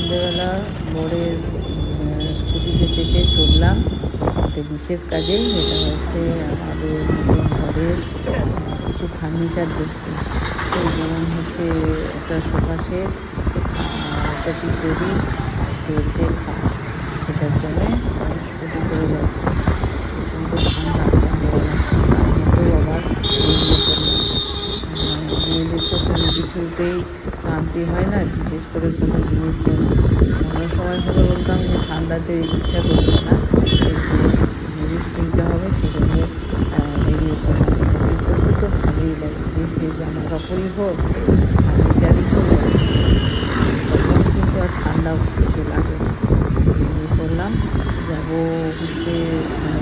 সন্ধেবেলা বরের স্কুটিতে চেপে চললাম একটা বিশেষ কাজে যেটা হচ্ছে আমাদের নতুন ঘরের কিছু ফার্নিচার দেখতে তো যেমন হচ্ছে একটা সোফা সেট টেবিল হচ্ছে সেটার জন্যে স্কুটি করে যাচ্ছে প্রচণ্ড তার আবার মানে মেয়েদের তো কোনো কিছুতেই ক্লান্তি হয় না, বিশেষ করে কোনো জিনিস কেনা অন্য সময় হলে বলতাম যে ঠান্ডাতে ইচ্ছা করছে না, কিন্তু জিনিস কিনতে হবে, সেজন্য বেরিয়ে পড়লাম শপিং করতে তো ভালোই লাগে। যে সে জামা কাপড়ই হোক, ফার্নিচারই হোক, তখন কিন্তু আর ঠান্ডা কিছু লাগে না। বেরিয়ে পড়লাম, যাব হচ্ছে,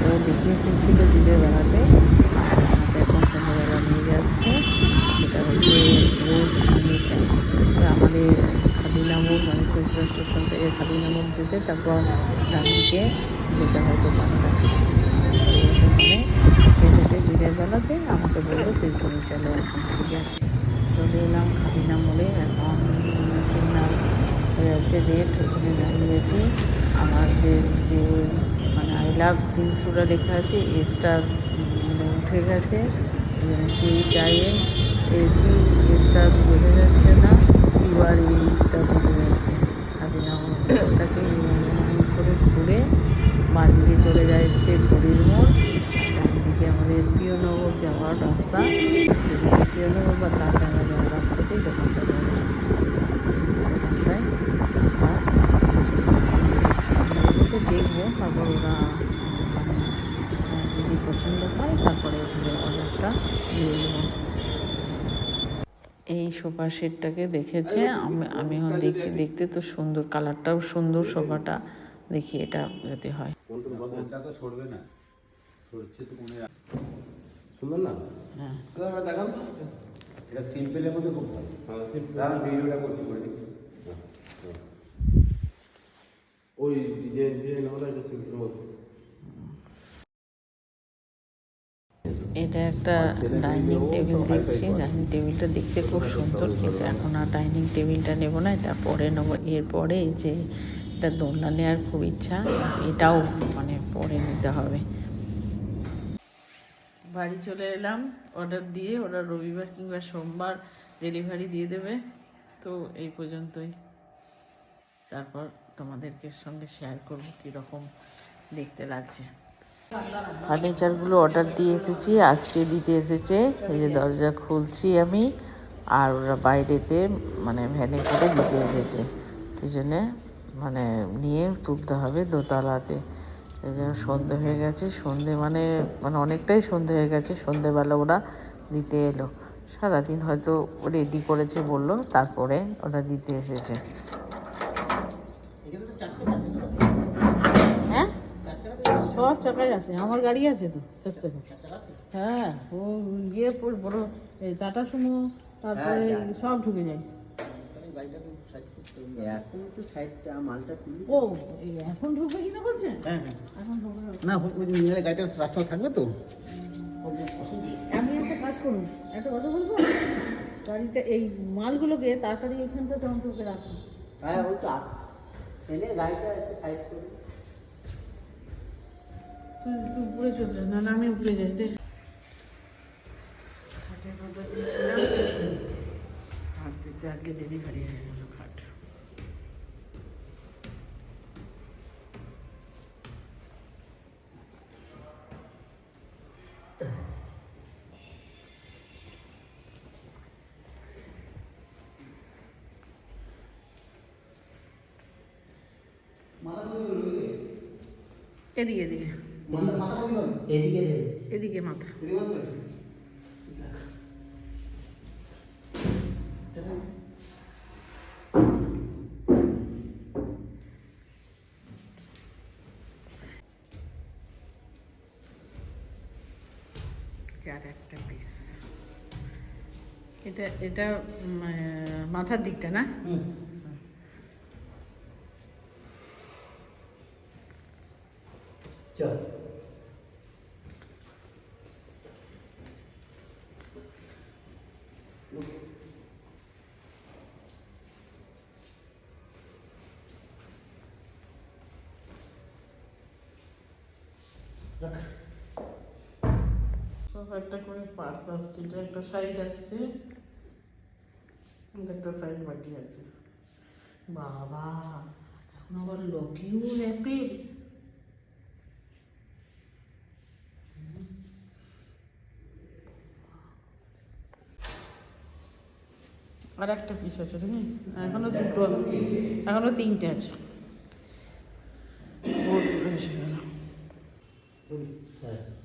ও দেখে এসেছিল দিনের বেলাতে, আর আমাকে এখন সন্ধ্যাবেলা নিয়ে যাচ্ছে। সেটা হচ্ছে রোজ ফার্নিচার তো আমাদের খাদিনামুর মানে চৌচুড়া স্টেশন থেকে খাদিনামুর যেতে তারপর ডান দিকে যেতে হয় দোকানটা এসেছে দিনের বেলাতে আমাকে বলল তুই তুমি চলো ঠিক আছে চলে এলাম খাদিনা মোড়ে এখন সিগনাল হয়ে আছে রেড ওখানে দাঁড়িয়েছি আমাদের যে মানে আই লাভ জিন্সুরা লেখা আছে এসটা মানে উঠে গেছে সেই চাইয়ে এসি এসটা বোঝা যাচ্ছে না ইউআর এইচটা বোঝা যাচ্ছে। খাদিনা ওটাকে করে ঘুরে বাঁ দিকে চলে যাচ্ছে ঘড়ির মোড়, ডান আমাদের প্রিয়নগর যাওয়ার রাস্তা। সেদিকে প্রিয়নগর বা তারডাঙ্গা যাওয়ার রাস্তাতেই দোকানটা দোকানটায় দেখব, তারপর ওরা মানে যদি পছন্দ হয় তারপরে অর্ডারটা দিয়ে দেবো। সোফা সেটটাকে দেখেছে। আমি আমি এখন দেখছি দেখতে তো সুন্দর কালারটাও সুন্দর সোফাটা দেখি এটা যদি হয়। ওটা তো সরবে না। সরছে তো সুন্দর না? হ্যাঁ। দেখান এটা সিম্পলের মধ্যে খুব ভালো। হ্যাঁ ভিডিওটা করছি ওই এটা এটা একটা ডাইনিং টেবিল দেখছি। ডাইনিং টেবিলটা দেখতে খুব সুন্দর, কিন্তু এখন আর ডাইনিং টেবিলটা নেব না, এটা পরে নেব। এরপরে যে এটা দোলনা নেওয়ার খুব ইচ্ছা, এটাও মানে পরে নিতে হবে। বাড়ি চলে এলাম অর্ডার দিয়ে, ওরা রবিবার কিংবা সোমবার ডেলিভারি দিয়ে দেবে। তো এই পর্যন্তই। তারপর তোমাদেরকে সঙ্গে শেয়ার করব কীরকম দেখতে লাগছে। ফার্নিচারগুলো অর্ডার দিয়ে এসেছি, আজকে দিতে এসেছে। এই যে দরজা খুলছি আমি, আর ওরা বাইরেতে মানে ভ্যানে করে দিতে এসেছে। সেই জন্যে মানে নিয়ে তুলতে হবে দোতলাতে। এই জন্য সন্ধে হয়ে গেছে, সন্ধে মানে মানে অনেকটাই সন্ধে হয়ে গেছে, সন্ধেবেলা ওরা দিতে এলো। সারাদিন হয়তো রেডি করেছে বলল, তারপরে ওরা দিতে এসেছে। সব চাকায় আছে আমার গাড়ি আছে তো চার চাকা। হ্যাঁ ও গিয়ে পড়- বড় এই টাটা সুমো তারপরে সব ঢুকে যায়। এখন তো সাইডটা মালটা তুলি ও এখন ঢুকবে কিনা বলছেন? হ্যাঁ হ্যাঁ। এখন না। গাড়িটা রাস্তা থাকবে তো। আমি একটা কাজ করুন একটা কথা বলব? গাড়িটা এই মালগুলোকে তাড়াতাড়ি এখানটা ঢুকে রাখুন। হ্যাঁ ওই তো এনে গাড়িটা সাইড করে তুই তুই উপরে চলে যা না আমি উপরে যাই দেখ খাটের কথা দিয়েছিলাম খাট দিতে আগে ডেলিভারি হয়ে গেল খাট এদিকে এদিকে এদিকে দেবে এদিকে মাথা চার একটা পিস এটা এটা উম, আহ, মাথার দিকটা না চল একটা করে আসছে, এটা একটা সাইড আসছে একটা সাইড আছে। বাবা আর একটা পিস আছে আছে? এখনও দুটো এখনও তিনটে আছে। ওর এসে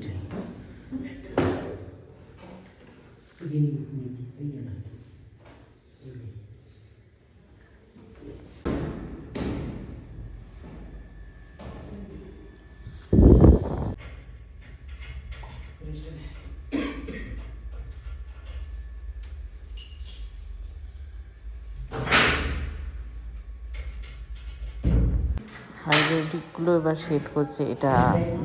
feet. কমপ্লিট হাইড্রোলিকগুলো এবার সেট করছে। এটা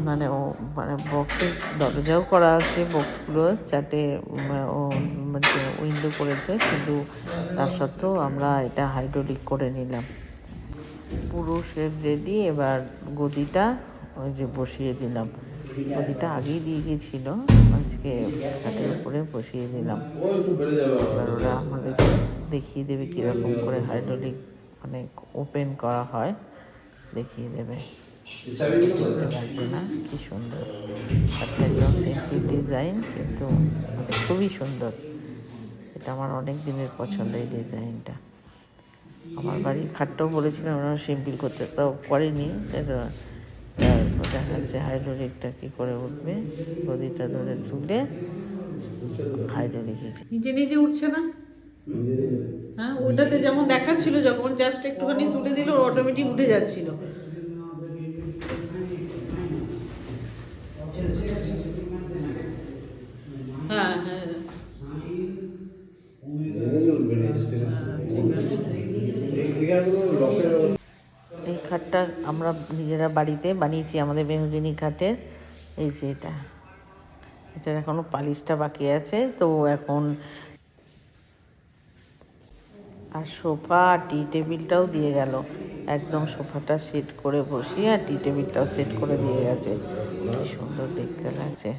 মানে ও মানে বক্সের দরজাও করা আছে বক্সগুলো যাতে ও মানে উইন্ডো করেছে, কিন্তু তার সত্ত্বেও আমরা এটা হাইড্রোলিক করে নিলাম। পুরো শেপ রেডি এবার গদিটা ওই যে বসিয়ে দিলাম। গদিটা আগেই দিয়ে গেছিল আজকে খাটের উপরে বসিয়ে দিলাম। এবার ওরা আমাদেরকে দেখিয়ে দেবে কীরকম করে হাইড্রোলিক মানে ওপেন করা হয়। দেখিয়ে দেবে। দেখতে লাগছে না কি সুন্দর। একটা একদম সিম্পল ডিজাইন কিন্তু মানে খুবই সুন্দর। এটা আমার অনেক দিনের পছন্দ এই ডিজাইনটা আমার বাড়ির খাটটাও বলেছিলাম ওরা সিম্পল করতে তাও করেনি। দেখা যাচ্ছে হাইড্রোলিকটা কী করে উঠবে গদিটা ধরে তুলে হাইড্রোলিক নিজে নিজে উঠছে না? হ্যাঁ ওটাতে যেমন দেখাচ্ছিল, যখন জাস্ট একটুখানি তুলে দিল অটোমেটিক উঠে যাচ্ছিল। হ্যাঁ হ্যাঁ। এই খাটটা আমরা নিজেরা বাড়িতে বানিয়েছি, আমাদের মেহগিনি খাটের। এই যে এটা। এটার এখনও পালিশটা বাকি আছে, তো এখন আর সোফা আর টি টেবিলটাও দিয়ে গেল। একদম সোফাটা সেট করে বসিয়ে আর টি টেবিলটাও সেট করে দিয়ে গেছে। কি সুন্দর দেখতে লাগছে।